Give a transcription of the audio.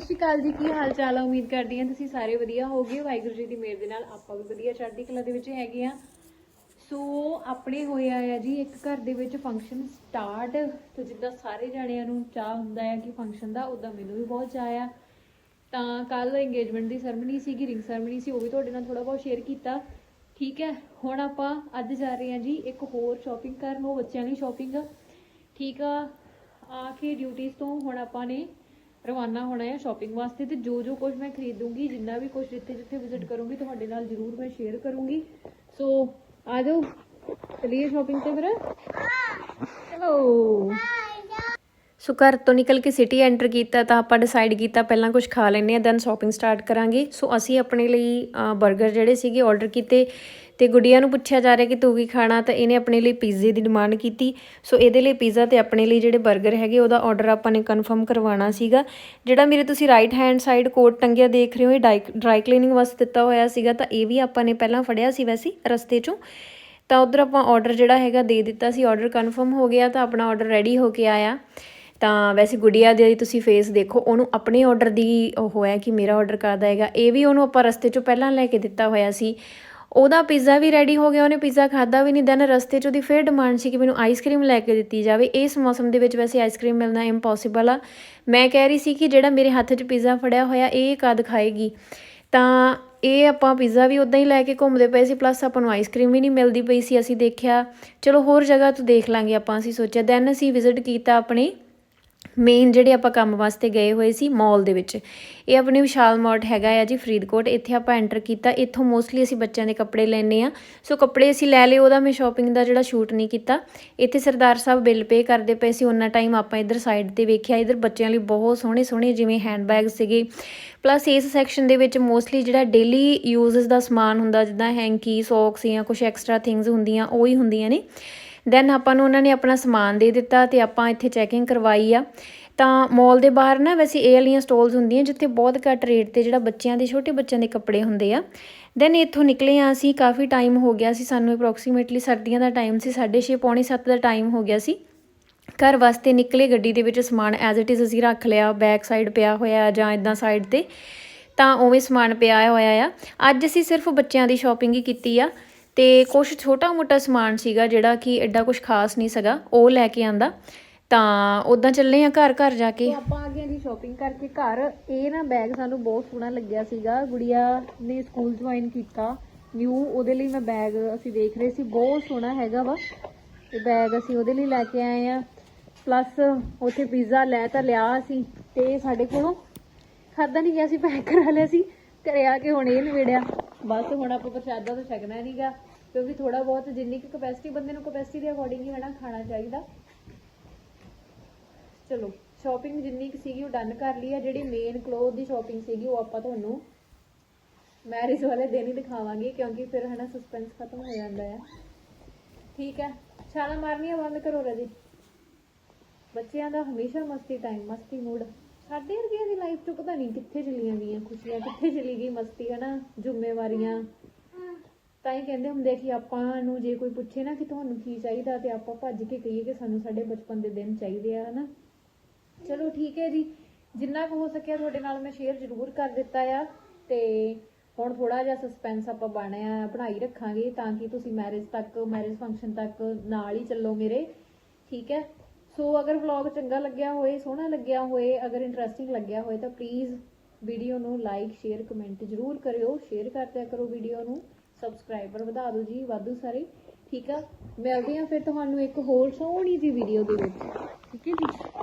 ਸਤਿ ਸ਼੍ਰੀ ਅਕਾਲ ਜੀ, ਕੀ ਹਾਲ ਚਾਲ ਆ? ਉਮੀਦ ਕਰਦੀ ਹਾਂ ਤੁਸੀਂ ਸਾਰੇ ਵਧੀਆ ਹੋਗੇ ਵਾਹਿਗੁਰੂ ਜੀ ਦੀ ਮਿਹਰ ਦੇ ਨਾਲ ਆਪਾਂ ਵੀ ਵਧੀਆ ਚੜ੍ਹਦੀ ਕਲਾ ਦੇ ਵਿੱਚ ਹੈਗੇ ਆ ਸੋ ਆਪਣੇ ਹੋਇਆ ਆ ਜੀ, ਇੱਕ ਘਰ ਦੇ ਵਿੱਚ ਫੰਕਸ਼ਨ ਸਟਾਰਟ ਤੇ ਜਿੱਦਾਂ ਸਾਰੇ ਜਾਣਿਆਂ ਨੂੰ ਚਾਹ ਹੁੰਦਾ ਆ ਕਿ ਫੰਕਸ਼ਨ ਦਾ ਉਦਾਂ ਮੈਨੂੰ ਵੀ ਬਹੁਤ ਚਾਹ ਆ। ਤਾਂ ਕੱਲ ਇੰਗੇਜਮੈਂਟ ਦੀ ਸਰਮਨੀ ਸੀਗੀ ਰਿੰਗ ਸਰਮਨੀ ਸੀ, ਉਹ ਵੀ ਤੁਹਾਡੇ ਨਾਲ ਥੋੜਾ ਬਹੁਤ ਸ਼ੇਅਰ ਕੀਤਾ। ਠੀਕ ਹੈ, ਹੁਣ ਆਪਾਂ ਅੱਜ ਜਾ ਰਹੇ ਹਾਂ ਜੀ, ਇੱਕ ਹੋਰ ਸ਼ਾਪਿੰਗ ਕਰਨ, ਉਹ ਬੱਚਿਆਂ ਲਈ ਸ਼ਾਪਿੰਗ ਠੀਕ ਆ ਆ ਕੇ ਡਿਊਟੀਆਂ ਤੋਂ ਹੁਣ ਆਪਾਂ ਨੇ ਰਵਾਨਾ ਹੋਣਾ ਹੈ ਸ਼ਾਪਿੰਗ ਵਾਸਤੇ ਤੇ ਜੋ ਜੋ ਕੁਝ ਮੈਂ ਖਰੀਦੂੰਗੀ ਜਿੰਨਾ ਵੀ ਕੁਝ ਜਿੱਥੇ ਜਿੱਥੇ ਵਿਜ਼ਿਟ ਕਰੂੰਗੀ ਤੁਹਾਡੇ ਨਾਲ ਜ਼ਰੂਰ ਮੈਂ ਸ਼ੇਅਰ ਕਰੂੰਗੀ। ਸੋ ਆ ਜਾਓ ਚਲਿਏ ਸ਼ਾਪਿੰਗ ਤੇ ਫਿਰ। ਚਲੋ ਸੋ ਘਰ ਤੋਂ ਨਿਕਲ ਕੇ ਸਿਟੀ ਐਂਟਰ ਕੀਤਾ ਤਾਂ ਆਪਾਂ ਡਿਸਾਈਡ ਕੀਤਾ ਪਹਿਲਾਂ ਕੁਝ ਖਾ ਲੈਂਦੇ ਆ ਦੈਨ ਸ਼ਾਪਿੰਗ ਸਟਾਰਟ ਕਰਾਂਗੇ। ਸੋ ਅਸੀਂ ਆਪਣੇ ਲਈ 버ਗਰ ਜਿਹੜੇ ਸੀਗੇ ਆਰਡਰ ਕੀਤੇ ਤੇ ਗੁੱਡੀਆਂ ਨੂੰ ਪੁੱਛਿਆ ਜਾ ਰਿਹਾ ਕਿ ਤੂੰ ਕੀ ਖਾਣਾ? ਤਾਂ ਇਹਨੇ ਆਪਣੇ ਲਈ ਪੀਜ਼ੇ ਦੀ ਡਿਮਾਂਡ ਕੀਤੀ। ਸੋ ਇਹਦੇ ਲਈ ਪੀਜ਼ਾ ਤੇ ਆਪਣੇ ਲਈ ਜਿਹੜੇ 버ਗਰ ਹੈਗੇ, ਉਹਦਾ ਆਰਡਰ ਆਪਾਂ ਨੇ ਕਨਫਰਮ ਕਰਵਾਉਣਾ ਸੀਗਾ। ਜਿਹੜਾ ਮੇਰੇ ਤੁਸੀਂ ਰਾਈਟ ਹੈਂਡ ਸਾਈਡ ਕੋਟ ਟੰਗਿਆ ਦੇਖ ਰਹੇ ਹੋ, ਇਹ ਡਰਾਈ ਕਲੀਨਿੰਗ ਵਾਸਤੇ ਦਿੱਤਾ ਹੋਇਆ ਸੀਗਾ, ਤਾਂ ਇਹ ਵੀ ਆਪਾਂ ਨੇ ਪਹਿਲਾਂ ਫੜਿਆ ਸੀ ਵੈਸੇ ਰਸਤੇ 'ਚੋਂ। ਤਾਂ ਉਧਰ ਆਪਾਂ ਆਰਡਰ ਜਿਹੜਾ ਹੈਗਾ ਦੇ ਦਿੱਤਾ ਸੀ ਆਰਡਰ ਕਨਫਰਮ ਹੋ ਗਿਆ ਤਾਂ ਆਪਣਾ ਆਰਡਰ ਰੈਡੀ ਹੋ ਕੇ ਆਇਆ। ਤਾਂ ਵੈਸੇ ਗੁੜੀਆ ਦੇ ਤੁਸੀਂ ਫੇਸ ਦੇਖੋ, ਉਹਨੂੰ ਆਪਣੇ ਆਰਡਰ ਦੀ ਉਹ ਹੋਇਆ ਕਿ ਮੇਰਾ ਆਰਡਰ ਕਰਦਾ ਹੈਗਾ। ਇਹ ਵੀ ਉਹਨੂੰ ਆਪਾਂ ਰਸਤੇ 'ਚੋਂ ਪਹਿਲਾਂ ਲੈ ਕੇ ਦਿੱਤਾ ਹੋਇਆ ਸੀ। ਉਹਦਾ ਪੀਜ਼ਾ ਵੀ ਰੈਡੀ ਹੋ ਗਿਆ, ਉਹਨੇ ਪੀਜ਼ਾ ਖਾਦਾ ਵੀ ਨਹੀਂ ਦੈਨ ਰਸਤੇ 'ਚ ਉਹਦੀ ਫੇਰ ਡਿਮਾਂਡ ਸੀ ਕਿ ਮੈਨੂੰ ਆਈਸਕ੍ਰੀਮ ਲੈ ਕੇ ਦਿੱਤੀ ਜਾਵੇ। ਇਸ ਮੌਸਮ ਦੇ ਵਿੱਚ ਵੈਸੇ ਆਈਸਕ੍ਰੀਮ ਮਿਲਣਾ ਇੰਪੋਸੀਬਲ ਆ। ਮੈਂ ਕਹਿ ਰਹੀ ਸੀ ਕਿ ਜਿਹੜਾ ਮੇਰੇ ਹੱਥ 'ਚ ਪੀਜ਼ਾ ਫੜਿਆ ਹੋਇਆ, ਇਹ ਕਦ ਖਾਏਗੀ। ਤਾਂ ਇਹ ਆਪਾਂ ਪੀਜ਼ਾ ਵੀ ਉਦਾਂ ਹੀ ਲੈ ਕੇ ਘੁੰਮਦੇ ਪਏ ਸੀ ਪਲੱਸ ਆਪਾਂ ਨੂੰ ਆਈਸਕ੍ਰੀਮ ਵੀ ਨਹੀਂ ਮਿਲਦੀ ਪਈ ਸੀ, ਅਸੀਂ ਦੇਖਿਆ। ਚਲੋ ਹੋਰ ਜਗ੍ਹਾ ਤੋਂ ਦੇਖ ਲਾਂਗੇ ਆਪਾਂ, ਅਸੀਂ ਸੋਚਿਆ। ਦੈਨ ਅਸੀਂ ਵਿਜ਼ਿਟ ਕੀਤਾ ਆਪਣੇ ਮੇਨ ਜਿਹੜੇ ਆਪਾਂ ਕੰਮ ਵਾਸਤੇ ਗਏ ਹੋਏ ਸੀ ਮਾਲ ਦੇ ਵਿੱਚ, ਇਹ ਆਪਣੇ ਵਿਸ਼ਾਲ ਮਾਰਟ ਹੈਗਾ ਆ ਜੀ ਫਰੀਦਕੋਟ, ਇੱਥੇ ਆਪਾਂ ਐਂਟਰ ਕੀਤਾ, ਇੱਥੋਂ ਮੋਸਟਲੀ ਅਸੀਂ ਬੱਚਿਆਂ ਦੇ ਕੱਪੜੇ ਲੈਣੇ ਆ ਸੋ ਕੱਪੜੇ ਅਸੀਂ ਲੈ ਲਏ, ਉਹਦਾ ਮੈਂ ਸ਼ਾਪਿੰਗ ਦਾ ਜਿਹੜਾ ਸ਼ੂਟ ਨਹੀਂ ਕੀਤਾ। ਇੱਥੇ ਸਰਦਾਰ ਸਾਹਿਬ ਬਿੱਲ ਪੇ ਕਰਦੇ ਪਏ ਸੀ ਉਹਨਾਂ ਟਾਈਮ ਆਪਾਂ ਇੱਧਰ ਸਾਈਡ ਤੇ ਵੇਖਿਆ, ਇੱਧਰ ਬੱਚਿਆਂ ਲਈ ਬਹੁਤ ਸੋਹਣੇ ਸੋਹਣੇ ਜਿਵੇਂ ਹੈਂਡਬੈਗ ਸੀਗੇ। ਪਲੱਸ ਇਸ ਸੈਕਸ਼ਨ ਦੇ ਵਿੱਚ ਮੋਸਟਲੀ ਜਿਹੜਾ ਡੇਲੀ ਯੂਜ਼ਸ ਦਾ ਸਮਾਨ ਹੁੰਦਾ, ਜਿੱਦਾਂ ਹੈਂਕੀ ਸੌਕਸ ਜਾਂ ਕੁਝ ਐਕਸਟਰਾ ਥਿੰਗਸ ਹੁੰਦੀਆਂ, ਉਹ ਹੀ ਹੁੰਦੀਆਂ ਨੇ। ਦੈਨ ਆਪਾਂ ਨੂੰ ਉਹਨਾਂ ਨੇ ਆਪਣਾ ਸਮਾਨ ਦੇ ਦਿੱਤਾ ਤੇ ਆਪਾਂ ਇੱਥੇ ਚੈਕਿੰਗ ਕਰਵਾਈ ਆ। ਤਾਂ ਮਾਲ ਦੇ ਬਾਹਰ ਨਾ ਵੈਸੇ ਇਹ ਵਾਲੀਆਂ ਸਟਾਲਸ ਹੁੰਦੀਆਂ ਜਿੱਥੇ ਬਹੁਤ ਘੱਟ ਰੇਟ ਤੇ ਜਿਹੜਾ ਬੱਚਿਆਂ ਦੇ, ਛੋਟੇ ਬੱਚਿਆਂ ਦੇ ਕੱਪੜੇ ਹੁੰਦੇ ਆ। ਦੈਨ ਇੱਥੋਂ ਨਿਕਲੇ ਆ ਅਸੀਂ, ਕਾਫੀ ਟਾਈਮ ਹੋ ਗਿਆ ਸੀ, ਸਾਨੂੰ ਅਪਰੋਕਸੀਮੇਟਲੀ ਸਰਦੀਆਂ ਦਾ ਟਾਈਮ ਸੀ 6:30 ਪੌਣੇ 7 ਦਾ ਟਾਈਮ ਹੋ ਗਿਆ ਸੀ। ਘਰ ਵਾਸਤੇ ਨਿਕਲੇ ਗੱਡੀ ਦੇ ਵਿੱਚ ਸਮਾਨ ਐਜ਼ ਇਟ ਇਜ਼ ਅਸੀਂ ਰੱਖ ਲਿਆ ਬੈਕ ਸਾਈਡ ਪਿਆ ਹੋਇਆ ਜਾਂ ਇਦਾਂ ਸਾਈਡ ਤੇ। ਤਾਂ ਉਵੇਂ ਸਮਾਨ ਪਿਆ ਹੋਇਆ ਆ। ਅੱਜ ਅਸੀਂ ਸਿਰਫ ਬੱਚਿਆਂ ਦੀ ਸ਼ਾਪਿੰਗ ਹੀ ਕੀਤੀ ਆ। ਤੇ ਕੁਝ ਛੋਟਾ ਮੋਟਾ ਸਮਾਨ ਸੀਗਾ ਜਿਹੜਾ ਕਿ ਐਡਾ ਕੁਝ ਖਾਸ ਨਹੀਂ ਸੀਗਾ, ਉਹ ਲੈ ਕੇ ਆਂਦਾ। ਤਾਂ ਉਦਾਂ ਚੱਲੇ ਆ ਘਰ ਘਰ ਜਾ ਕੇ। ਆਪਾਂ ਆ ਗਏ ਜੀ ਸ਼ਾਪਿੰਗ ਕਰਕੇ ਘਰ, ਇਹ ਨਾ ਬੈਗ ਸਾਨੂੰ ਬਹੁਤ ਸੋਹਣਾ ਲੱਗਿਆ ਸੀਗਾ। ਗੁੜੀਆ ਨੇ ਸਕੂਲ ਜੁਆਇਨ ਕੀਤਾ ਨਿਊ ਉਹਦੇ ਲਈ ਮੈਂ ਬੈਗ ਅਸੀਂ ਦੇਖ ਰਹੇ ਸੀ। ਬਹੁਤ ਸੋਹਣਾ ਹੈਗਾ ਵਾ। ਇਹ ਬੈਗ ਅਸੀਂ ਉਹਦੇ ਲਈ ਲੈ ਕੇ ਆਏ ਆ। ਪਲੱਸ ਉੱਥੇ ਪੀਜ਼ਾ ਲੈ ਤਾਂ ਲਿਆ ਅਸੀਂ, ਤੇ ਸਾਡੇ ਕੋਲੋਂ ਖਾਦਾ ਨਹੀਂ ਗਿਆ ਸੀ ਪੈਕ ਕਰਾ ਲਿਆ ਸੀ। ਘਰੇ ਆ ਕੇ ਹੁਣ ਇਹ ਨਵੇੜਿਆ ਬਸ ਹੁਣ ਆਪਾਂ ਪ੍ਰਸ਼ਾਦਾ ਤਾਂ ਛਕਣਾ ਨਹੀਂਗਾ ਕਿਉਂਕਿ ਥੋੜਾ ਬਹੁਤ ਜਿੰਨੀ ਕੁ ਕਪੈਸਿਟੀ ਬੰਦੇ ਨੂੰ ਕਪੈਸਿਟੀ ਦੇ ਅਕੋਰਡਿੰਗ ਹੀ ਹਨਾ ਖਾਣਾ ਚਾਹੀਦਾ। ਚਲੋ ਸ਼ਾਪਿੰਗ ਜਿੰਨੀ ਕੁ ਸੀਗੀ ਉਹ ਡਨ ਕਰ ਲਈ ਆ, ਜਿਹੜੀ ਮੇਨ ਕਲੋਥ ਦੀ ਸ਼ਾਪਿੰਗ ਸੀਗੀ ਉਹ ਆਪਾਂ ਤੁਹਾਨੂੰ ਮੈਰਿਜ ਵਾਲੇ ਦਿਨ ਹੀ ਦਿਖਾਵਾਂਗੇ, ਕਿਉਂਕਿ ਫਿਰ ਹਨਾ ਸਸਪੈਂਸ ਖਤਮ ਹੋ ਜਾਂਦਾ ਆ। ਠੀਕ ਹੈ, ਛਾਲਾ ਮਾਰਨੀਆਂ ਬੰਦ ਕਰੋ ਰਜੀ। ਬੱਚਿਆਂ ਦਾ ਹਮੇਸ਼ਾ ਮਸਤੀ ਟਾਈਮ ਮਸਤੀ ਮੂਡ ਸਾਡੇ ਵਰਗਿਆਂ ਦੀ ਲਾਈਫ ਚ ਪਤਾ ਨਹੀਂ ਕਿੱਥੇ ਚਲੀਆਂ ਗਈਆਂ, ਖੁਸ਼ੀਆਂ ਕਿੱਥੇ ਚਲੀ ਗਈ ਮਸਤੀ, ਹਨਾ? ਜ਼ਿੰਮੇਵਾਰੀਆਂ। ਤਾਂ ਹੀ ਕਹਿੰਦੇ ਹੁੰਦੇ ਕਿ ਆਪਾਂ ਨੂੰ ਜੇ ਕੋਈ ਪੁੱਛੇ ਨਾ ਕਿ ਤੁਹਾਨੂੰ ਕੀ ਚਾਹੀਦਾ ਤੇ ਆਪਾਂ ਭੱਜ ਕੇ ਕਹੀਏ ਕਿ ਸਾਨੂੰ ਸਾਡੇ ਬਚਪਨ ਦੇ ਦਿਨ ਚਾਹੀਦੇ ਆ, ਹਨਾ? ਚਲੋ ਠੀਕ ਹੈ ਜੀ। ਜਿੰਨਾ ਕੁ ਹੋ ਸਕਿਆ ਤੁਹਾਡੇ ਨਾਲ ਮੈਂ ਸ਼ੇਅਰ ਜ਼ਰੂਰ ਕਰ ਦਿੱਤਾ ਆ ਤੇ ਹੁਣ ਥੋੜਾ ਜਿਹਾ ਸਸਪੈਂਸ ਆਪਾਂ ਬਣਾਇਆ ਬਣਾਈ ਰੱਖਾਂਗੇ ਤਾਂ ਕਿ ਤੁਸੀਂ ਮੈਰਿਜ ਤੱਕ ਮੈਰਿਜ ਫੰਕਸ਼ਨ ਤੱਕ ਨਾਲ ਹੀ ਚੱਲੋ ਮੇਰੇ। ਠੀਕ ਹੈ? ਸੋ ਅਗਰ ਵਲੌਗ ਚੰਗਾ ਲੱਗਿਆ ਹੋਏ, ਸੋਹਣਾ ਲੱਗਿਆ ਹੋਏ, ਅਗਰ ਇੰਟਰਸਟਿੰਗ ਲੱਗਿਆ ਹੋਏ ਤਾਂ ਪਲੀਜ਼ ਵੀਡੀਓ ਨੂੰ ਲਾਈਕ ਸ਼ੇਅਰ ਕਮੈਂਟ ਜ਼ਰੂਰ ਕਰਿਓ। ਸ਼ੇਅਰ ਕਰਦਿਆ ਕਰੋ ਵੀਡੀਓ ਨੂੰ। ਸਬਸਕ੍ਰਾਈਬਰ ਵਧਾ ਦਿਓ ਜੀ, ਵਾਧੂ ਸਾਰੇ, ਠੀਕ ਆ? ਮਿਲਦੇ ਆ ਫਿਰ ਤੁਹਾਨੂੰ ਇੱਕ ਹੋਰ ਸੋਹਣੀ ਜੀ ਵੀਡੀਓ ਦੇ ਵਿੱਚ। ਠੀਕ ਹੈ ਜੀ?